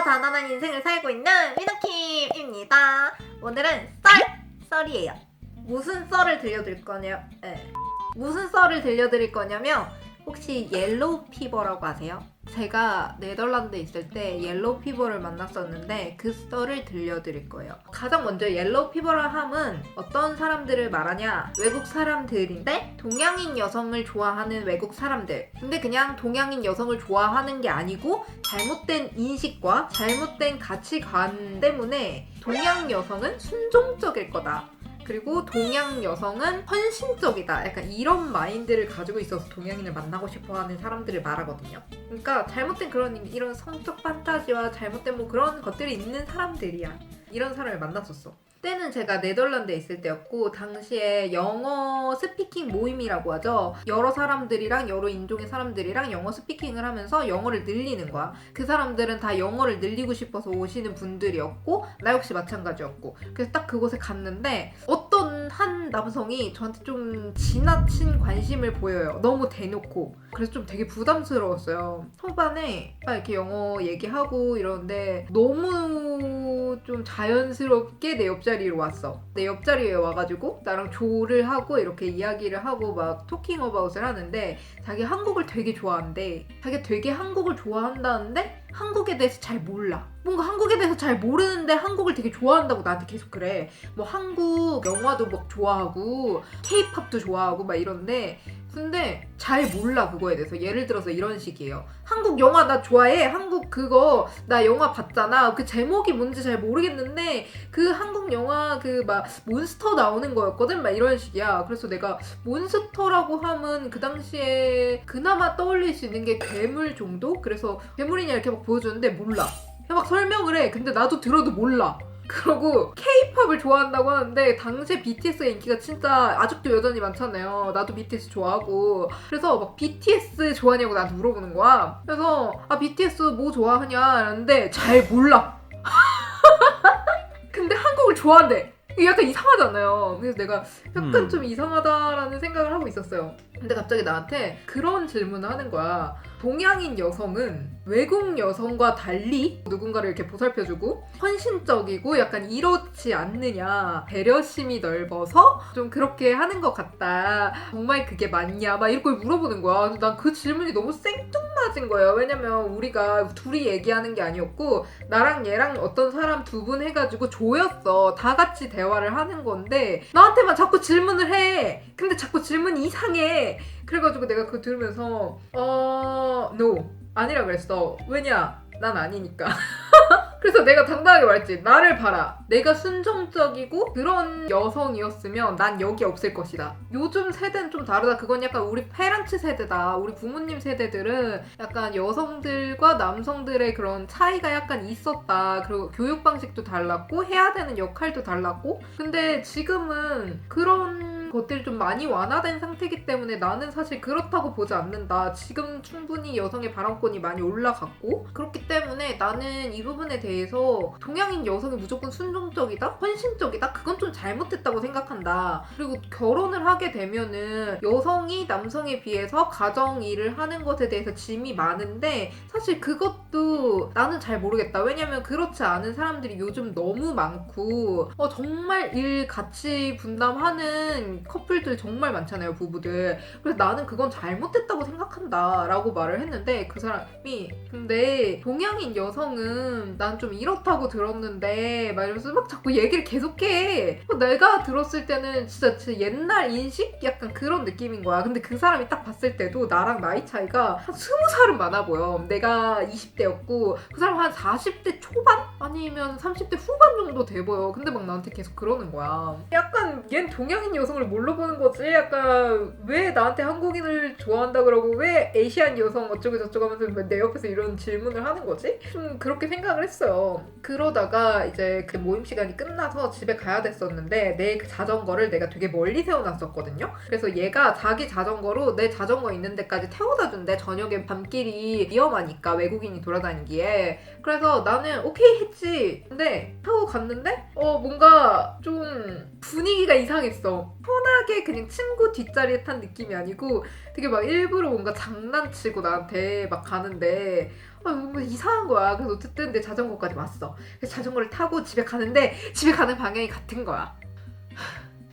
다다다단한 인생을 살고 있는 위너킴입니다. 오늘은 썰! 썰이에요. 무슨 썰을 들려드릴 거냐? 예. 무슨 썰을 들려드릴 거냐면 혹시 옐로우 피버라고 아세요? 제가 네덜란드에 있을 때 옐로우 피버를 만났었는데 그 썰을 들려드릴 거예요. 가장 먼저 옐로우 피버라 함은 어떤 사람들을 말하냐? 외국 사람들인데 동양인 여성을 좋아하는 외국 사람들. 근데 그냥 동양인 여성을 좋아하는 게 아니고 잘못된 인식과 잘못된 가치관 때문에 동양 여성은 순종적일 거다. 그리고 동양 여성은 헌신적이다. 약간 이런 마인드를 가지고 있어서 동양인을 만나고 싶어 하는 사람들을 말하거든요. 그러니까 잘못된 그런 이런 성적 판타지와 잘못된 뭐 그런 것들이 있는 사람들이야. 이런 사람을 만났었어. 때는 제가 네덜란드에 있을 때였고 당시에 영어 스피킹 모임이라고 하죠. 여러 사람들이랑 여러 인종의 사람들이랑 영어 스피킹을 하면서 영어를 늘리는 거야. 그 사람들은 다 영어를 늘리고 싶어서 오시는 분들이었고 나 역시 마찬가지였고 그래서 딱 그곳에 갔는데 어 떤 한 남성이 저한테 좀 지나친 관심을 보여요. 너무 대놓고 그래서 좀 되게 부담스러웠어요. 초반에 막 이렇게 영어 얘기하고 이러는데 너무 좀 자연스럽게 내 옆자리로 왔어. 내 옆자리에 와가지고 나랑 조를 하고 이렇게 이야기를 하고 막 토킹 어바웃을 하는데 자기 한국을 되게 좋아한대. 자기 되게 한국을 좋아한다는데 한국에 대해서 잘 몰라. 뭔가 한국에 대해서 잘 모르는데 한국을 되게 좋아한다고 나한테 계속 그래. 뭐 한국 영화도 막 좋아하고 케이팝도 좋아하고 막 이런데 근데 잘 몰라 그거에 대해서. 예를 들어서 이런 식이에요. 한국 영화 나 좋아해? 한국 그거 나 영화 봤잖아. 그 제목이 뭔지 잘 모르겠는데 그 한국 영화 그 막 몬스터 나오는 거였거든? 막 이런 식이야. 그래서 내가 몬스터라고 하면 그 당시에 그나마 떠올릴 수 있는 게 괴물 정도? 그래서 괴물이냐 이렇게 막 보여주는데 몰라. 막 설명을 해. 근데 나도 들어도 몰라 그러고 케이팝을 좋아한다고 하는데 당시에 BTS가 인기가 진짜 아직도 여전히 많잖아요. 나도 BTS 좋아하고 그래서 막 BTS 좋아하냐고 나한테 물어보는 거야. 그래서 아 BTS 뭐 좋아하냐 이랬는데 잘 몰라. 근데 한국을 좋아한대. 이게 약간 이상하잖아요. 그래서 내가 약간 음. 좀 이상하다라는 생각을 하고 있었어요. 근데 갑자기 나한테 그런 질문을 하는 거야. 동양인 여성은 외국 여성과 달리 누군가를 이렇게 보살펴주고 헌신적이고 약간 이렇지 않느냐. 배려심이 넓어서 좀 그렇게 하는 것 같다. 정말 그게 맞냐? 막걸 물어보는 거야. 난 그 질문이 너무 생뚱맞은 거예요 왜냐면 우리가 둘이 얘기하는 게 아니었고 나랑 얘랑 어떤 사람 두 분 해가지고 조였어. 다 같이 대화를 하는 건데 나한테만 자꾸 질문을 해. 근데 자꾸 질문이 이상해 그래가지고 내가 그거 들으면서 어 no. 아니라 그랬어. 왜냐? 난 아니니까. 그래서 내가 당당하게 말했지. 나를 봐라. 내가 순정적이고 그런 여성이었으면 난 여기 없을 것이다. 요즘 세대는 좀 다르다. 그건 약간 우리 페란츠 세대다. 우리 부모님 세대들은 약간 여성들과 남성들의 그런 차이가 약간 있었다. 그리고 교육 방식도 달랐고 해야 되는 역할도 달랐고. 근데 지금은 그런 것들이 좀 많이 완화된 상태이기 때문에 나는 사실 그렇다고 보지 않는다. 지금 충분히 여성의 발언권이 많이 올라갔고 그렇기 때문에 나는 이 부분에 대해서 동양인 여성이 무조건 순종적이다, 헌신적이다. 그건 좀 잘못됐다고 생각한다. 그리고 결혼을 하게 되면은 여성이 남성에 비해서 가정 일을 하는 것에 대해서 짐이 많은데 사실 그것도 나는 잘 모르겠다. 왜냐면 그렇지 않은 사람들이 요즘 너무 많고 어, 정말 일 같이 분담하는 커플들 정말 많잖아요, 부부들. 그래서 나는 그건 잘못됐다고 생각한다 라고 말을 했는데 그 사람이 근데 동양인 여성은 난 좀 이렇다고 들었는데 막 이러면서 막 자꾸 얘기를 계속해. 어, 내가 들었을 때는 진짜, 진짜 옛날 인식? 약간 그런 느낌인 거야. 근데 그 사람이 딱 봤을 때도 나랑 나이 차이가 한 20살은 많아 보여. 내가 20대였고 그 사람 한 40대 초반? 아니면 30대 후반 정도 돼 보여. 근데 막 나한테 계속 그러는 거야. 약간 얜 동양인 여성을 뭘로 보는 거지? 약간 왜 나한테 한국인을 좋아한다 그러고 왜 에이시안 여성 어쩌고 저쩌고 하면서 왜 내 옆에서 이런 질문을 하는 거지? 좀 그렇게 생각을 했어요. 그러다가 이제 그 모임 시간이 끝나서 집에 가야 됐었는데 내 그 자전거를 내가 되게 멀리 세워놨었거든요. 그래서 얘가 자기 자전거로 내 자전거 있는 데까지 태워다 준대. 저녁에 밤길이 위험하니까 외국인이 돌아다니기에. 그래서 나는 오케이 했지. 근데 타고 갔는데 어 뭔가 좀 분위기가 이상했어. 편하게 그냥 친구 뒷자리에 탄 느낌이 아니고 되게 막 일부러 뭔가 장난치고 나한테 막 가는데 아, 뭔가 이상한 거야. 그래서 어쨌든 내 자전거까지 왔어. 그래서 자전거를 타고 집에 가는데 집에 가는 방향이 같은 거야.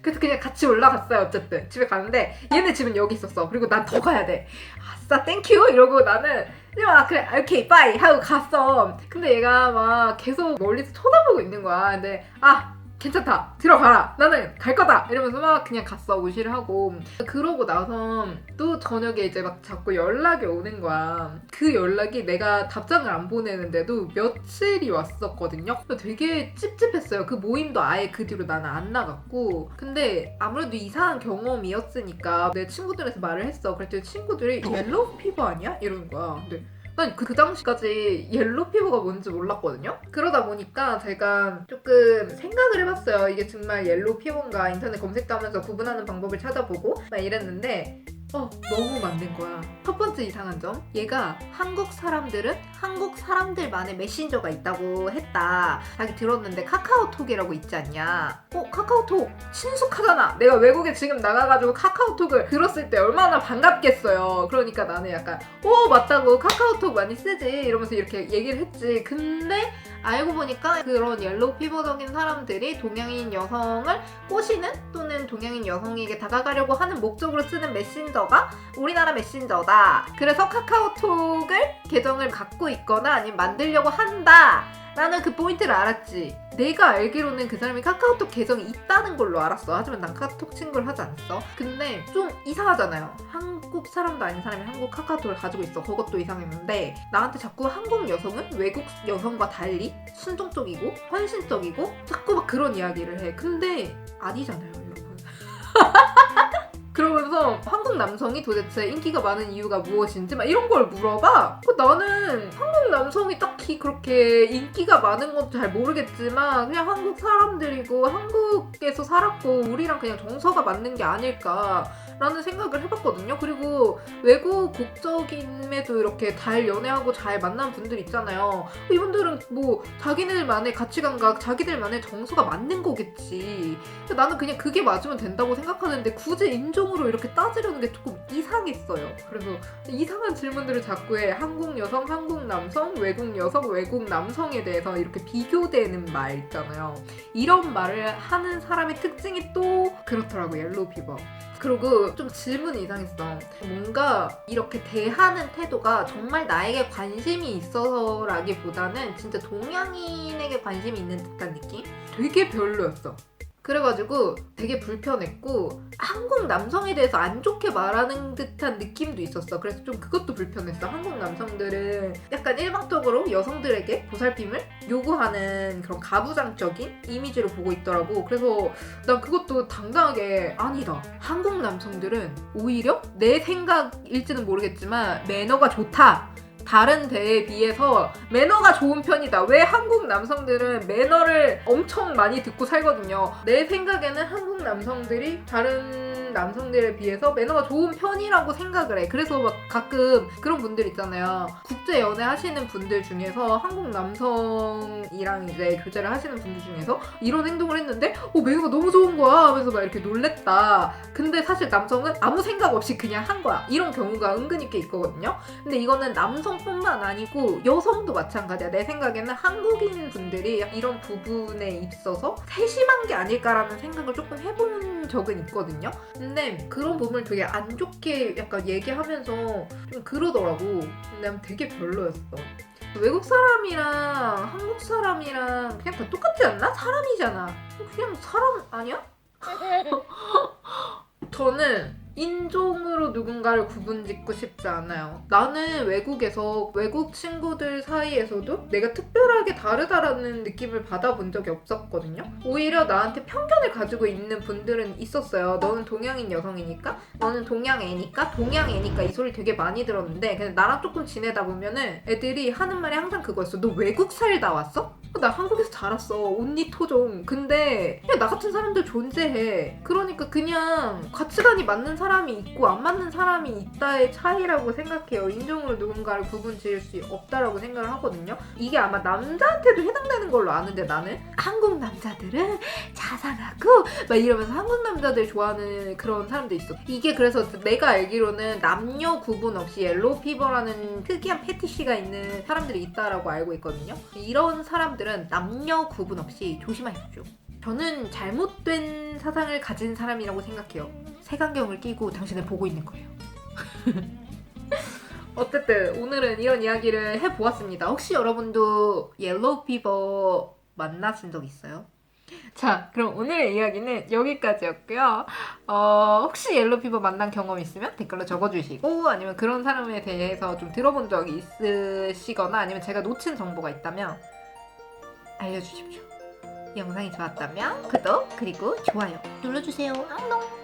그래서 그냥 같이 올라갔어요. 어쨌든 집에 가는데 얘네 집은 여기 있었어. 그리고 난 더 가야 돼. 아싸 땡큐 이러고 나는 그냥 아 그래 오케이 빠이 하고 갔어. 근데 얘가 막 계속 멀리서 쳐다보고 있는 거야. 근데 아 괜찮다. 들어가라. 나는 갈 거다. 이러면서 막 그냥 갔어. 무시를 하고. 그러고 나서 또 저녁에 이제 막 자꾸 연락이 오는 거야. 그 연락이 내가 답장을 안 보내는데도 며칠이 왔었거든요. 되게 찝찝했어요. 그 모임도 아예 그 뒤로 나는 안 나갔고. 근데 아무래도 이상한 경험이었으니까 내 친구들한테 말을 했어. 그랬더니 친구들이 옐로우 피버 아니야? 이러는 거야. 근데 난 그 당시까지 옐로 피부가 뭔지 몰랐거든요. 그러다 보니까 제가 조금 생각을 해봤어요. 이게 정말 옐로 피부인가 인터넷 검색도 하면서 구분하는 방법을 찾아보고 막 이랬는데 어 너무 맞는 거야. 첫 번째 이상한 점 얘가 한국 사람들은 한국 사람들만의 메신저가 있다고 했다. 자기 들었는데 카카오톡이라고 있지 않냐? 어 카카오톡 친숙하잖아. 내가 외국에 지금 나가가지고 카카오톡을 들었을 때 얼마나 반갑겠어요. 그러니까 나는 약간 어 맞다고 카카오톡 많이 쓰지 이러면서 이렇게 얘기를 했지. 근데 알고 보니까 그런 옐로우 피버적인 사람들이 동양인 여성을 꼬시는 또는 동양인 여성에게 다가가려고 하는 목적으로 쓰는 메신저가 우리나라 메신저다. 그래서 카카오톡을 계정을 갖고 있거나 아니면 만들려고 한다. 나는 그 포인트를 알았지. 내가 알기로는 그 사람이 카카오톡 계정이 있다는 걸로 알았어. 하지만 난 카톡 친구를 하지 않았어. 근데 좀 이상하잖아요. 한국 사람도 아닌 사람이 한국 카카오톡을 가지고 있어. 그것도 이상했는데 나한테 자꾸 한국 여성은 외국 여성과 달리 순종적이고 헌신적이고 자꾸 막 그런 이야기를 해. 근데 아니잖아요, 여러분. 그러면 서 한국 남성이 도대체 인기가 많은 이유가 무엇인지 막 이런 걸 물어봐. 그 나는 한국 남성이 딱히 그렇게 인기가 많은 것도 잘 모르겠지만 그냥 한국 사람들이고 한국에서 살았고 우리랑 그냥 정서가 맞는 게 아닐까 라는 생각을 해봤거든요. 그리고 외국 국적임에도 이렇게 잘 연애하고 잘 만난 분들 있잖아요. 이분들은 뭐 자기들만의 가치관과 자기들만의 정서가 맞는 거겠지. 나는 그냥 그게 맞으면 된다고 생각하는데 굳이 인종으로 이렇게 따지려는 게 조금 이상했어요. 그래서 이상한 질문들을 자꾸 해. 한국 여성, 한국 남성, 외국 여성, 외국 남성에 대해서 이렇게 비교되는 말 있잖아요. 이런 말을 하는 사람의 특징이 또 그렇더라고, 옐로우 피버. 그리고 좀 질문이 이상했어. 뭔가 이렇게 대하는 태도가 정말 나에게 관심이 있어서라기보다는 진짜 동양인에게 관심이 있는 듯한 느낌? 되게 별로였어. 그래가지고 되게 불편했고 한국 남성에 대해서 안 좋게 말하는 듯한 느낌도 있었어. 그래서 좀 그것도 불편했어. 한국 남성들은 약간 일방적으로 여성들에게 보살핌을 요구하는 그런 가부장적인 이미지를 보고 있더라고. 그래서 난 그것도 당당하게 아니다. 한국 남성들은 오히려 내 생각일지는 모르겠지만 매너가 좋다. 다른 데에 비해서 매너가 좋은 편이다. 왜 한국 남성들은 매너를 엄청 많이 듣고 살거든요. 내 생각에는 한국 남성들이 다른 남성들에 비해서 매너가 좋은 편이라고 생각을 해. 그래서 막 가끔 그런 분들 있잖아요. 국제 연애 하시는 분들 중에서 한국 남성이랑 이제 교제를 하시는 분들 중에서 이런 행동을 했는데 어 매너가 너무 좋은 거야 하면서 막 이렇게 놀랬다. 근데 사실 남성은 아무 생각 없이 그냥 한 거야. 이런 경우가 은근히 꽤 있거든요. 근데 이거는 남성 뿐만 아니고 여성도 마찬가지야. 내 생각에는 한국인 분들이 이런 부분에 있어서 세심한 게 아닐까라는 생각을 조금 해본 적은 있거든요. 근데 그런 부분을 되게 안 좋게 약간 얘기하면서 좀 그러더라고. 근데 난 되게 별로였어. 외국 사람이랑 한국 사람이랑 그냥 다 똑같지 않나? 사람이잖아. 그냥 사람 아니야? 저는 인종으로 누군가를 구분짓고 싶지 않아요. 나는 외국에서 외국 친구들 사이에서도 내가 특별하게 다르다라는 느낌을 받아본 적이 없었거든요. 오히려 나한테 편견을 가지고 있는 분들은 있었어요. 너는 동양인 여성이니까, 너는 동양 애니까, 동양 애니까 이 소리 되게 많이 들었는데, 근데 나랑 조금 지내다 보면은 애들이 하는 말이 항상 그거였어. 너 외국 살다 왔어? 어, 나 한국에서 자랐어. 온니 토종 근데 그냥 나 같은 사람들 존재해. 그러니까 그냥 가치관이 맞는 사람이 있고 안 맞는 사람이 있다의 차이라고 생각해요. 인종으로 누군가를 구분 지을 수 없다라고 생각을 하거든요. 이게 아마 남자한테도 해당되는 걸로 아는데 나는. 한국 남자들은 자상하고 막 이러면서 한국 남자들 좋아하는 그런 사람도 있어. 이게 그래서 내가 알기로는 남녀 구분 없이 옐로우 피버라는 특이한 패티시가 있는 사람들이 있다라고 알고 있거든요. 이런 사람들 은 남녀 구분 없이 조심하십시오 저는 잘못된 사상을 가진 사람이라고 생각해요 색안경을 끼고 당신을 보고 있는 거예요 어쨌든 오늘은 이런 이야기를 해보았습니다 혹시 여러분도 옐로우 피버 만나신 적 있어요? 자, 그럼 오늘의 이야기는 여기까지였고요. 어, 혹시 옐로우 피버 만난 경험 있으면 댓글로 적어주시고 아니면 그런 사람에 대해서 좀 들어본 적이 있으시거나 아니면 제가 놓친 정보가 있다면 알려주십시오. 이 영상이 좋았다면 구독 그리고 좋아요 눌러주세요. 안녕.